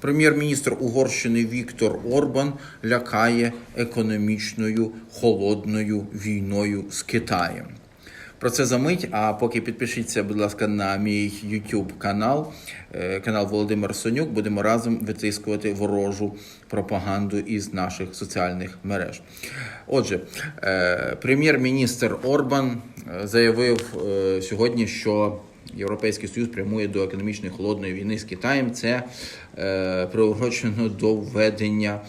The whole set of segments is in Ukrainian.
Прем'єр-міністр Угорщини Віктор Орбан лякає економічною холодною війною з Китаєм. Про це за мить. А поки підпишіться, будь ласка, на мій YouTube канал, е, канал Володимир Сонюк. Будемо разом витискувати ворожу пропаганду із наших соціальних мереж. Отже, е, прем'єр-міністр Орбан е, заявив сьогодні, що Європейський Союз прямує до економічної холодної війни з Китаєм. Це приурочено до введення.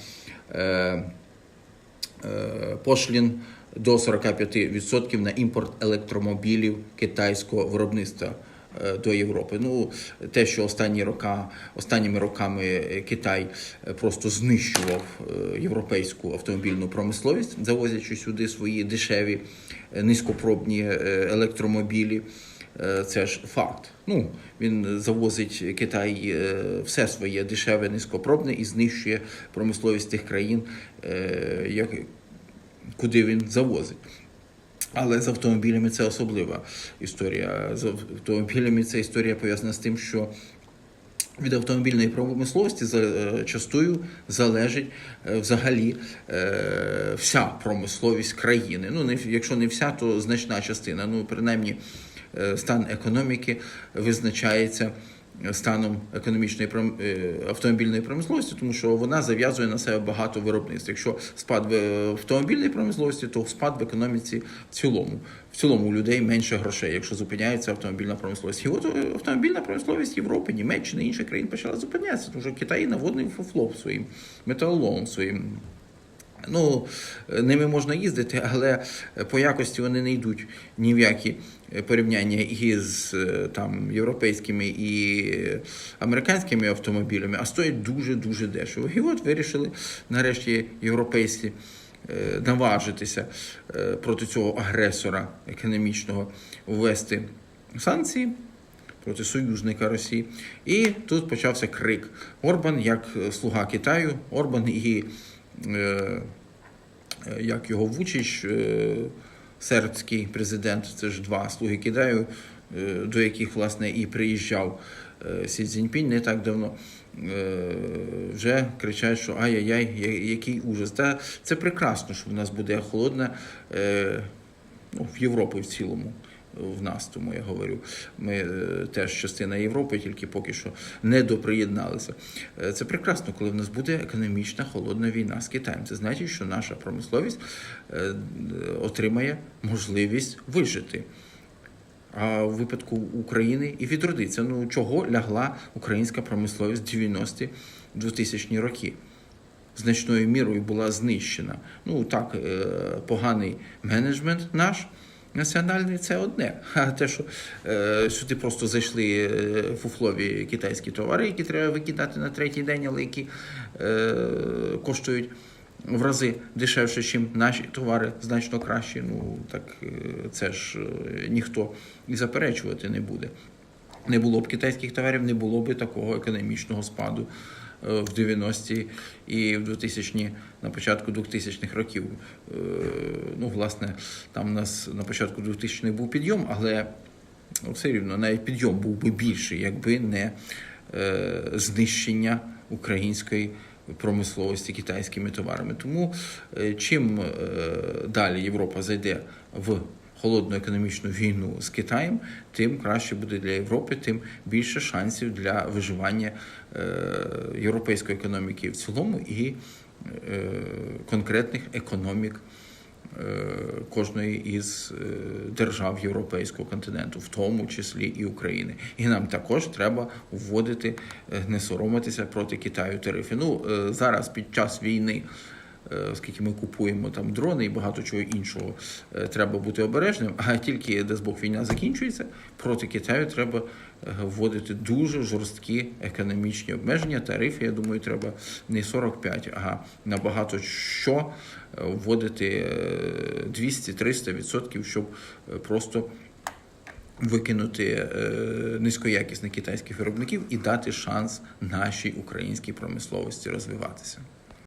Пошлін до 45% на імпорт електромобілів китайського виробництва е, до Європи. Ну, те, що останні рока, останніми роками Китай е, просто знищував е, європейську автомобільну промисловість, завозячи сюди свої дешеві низькопробні електромобілі. Це ж факт. Ну він завозить Китай все своє дешеве, низькопробне і знищує промисловість тих країн, як, куди він завозить. Але з автомобілями це особлива історія. З автомобілями ця історія пов'язана з тим, що від автомобільної промисловості зачастую залежить е, взагалі е, вся промисловість країни. Ну, якщо не вся, то значна частина. Ну, принаймні, е, стан економіки визначається станом економічної е, автомобільної промисловості, тому що вона зав'язує на себе багато виробництв. Якщо спад в е, автомобільній промисловості, то спад в економіці в цілому. В цілому у людей менше грошей, якщо зупиняється автомобільна промисловість. І от е, автомобільна промисловість Європи, Німеччини, інших країн почала зупинятися, тому що Китай наводний фуфлоп своїм металолом своїм. Ну, ними можна їздити, але по якості вони не йдуть ні в які порівняння із е, там європейськими і американськими автомобілями, а стоять дуже дуже дешево. І от вирішили нарешті європейці е, наважитися е, проти цього агресора економічного ввести санкції проти союзника Росії. І тут почався крик. Орбан, як слуга Китаю, Орбан і як його Вучич, е, сербський президент, це ж два слуги Китаю, е, до яких власне і приїжджав е, Сі Цзіньпінь не так давно. е, Вже кричать, що ай-яй-яй, який ужас. Та це прекрасно, що в нас буде холодна е, ну, в Європі в цілому. В нас, тому я говорю, ми е, теж частина Європи, тільки поки що не доприєдналися. Е, Це прекрасно, коли в нас буде економічна холодна війна з Китаєм. Це значить, що наша промисловість е, отримає можливість вижити. А в випадку України і відродиться. Ну чого лягла українська промисловість 90-ті 2000-ні роки? Значною мірою була знищена. Ну так, поганий менеджмент наш. Національний це одне. А те, що е, сюди просто зайшли е, фуфлові китайські товари, які треба викидати на третій день, але які е, коштують в рази дешевше, ніж наші товари, значно краще. Ну так е, це ж е, ніхто і заперечувати не буде. Не було б китайських товарів, не було б такого економічного спаду в 90-ті і в 2000 на початку 2000-х років. Ну, власне, там у нас на початку 2000-х був підйом, але все рівно навіть підйом був би більший, якби не е, знищення української промисловості китайськими товарами. Тому е, чим е, далі Європа зайде в холодну економічну війну з Китаєм, тим краще буде для Європи, тим більше шансів для виживання е, європейської економіки в цілому і конкретних економік кожної із е, держав європейського континенту, в тому числі і України. І нам також треба вводити, е, не соромитися проти Китаю тарифи. Ну е, зараз під час війни. Е, Оскільки ми купуємо там дрони і багато чого іншого, е, треба бути обережним. А тільки дасть Бог війна закінчується, проти Китаю треба е, вводити дуже жорсткі економічні обмеження. Тарифи, я думаю, треба не 45, а набагато що вводити е, 200-300%, щоб просто викинути низькоякісних китайських виробників і дати шанс нашій українській промисловості розвиватися.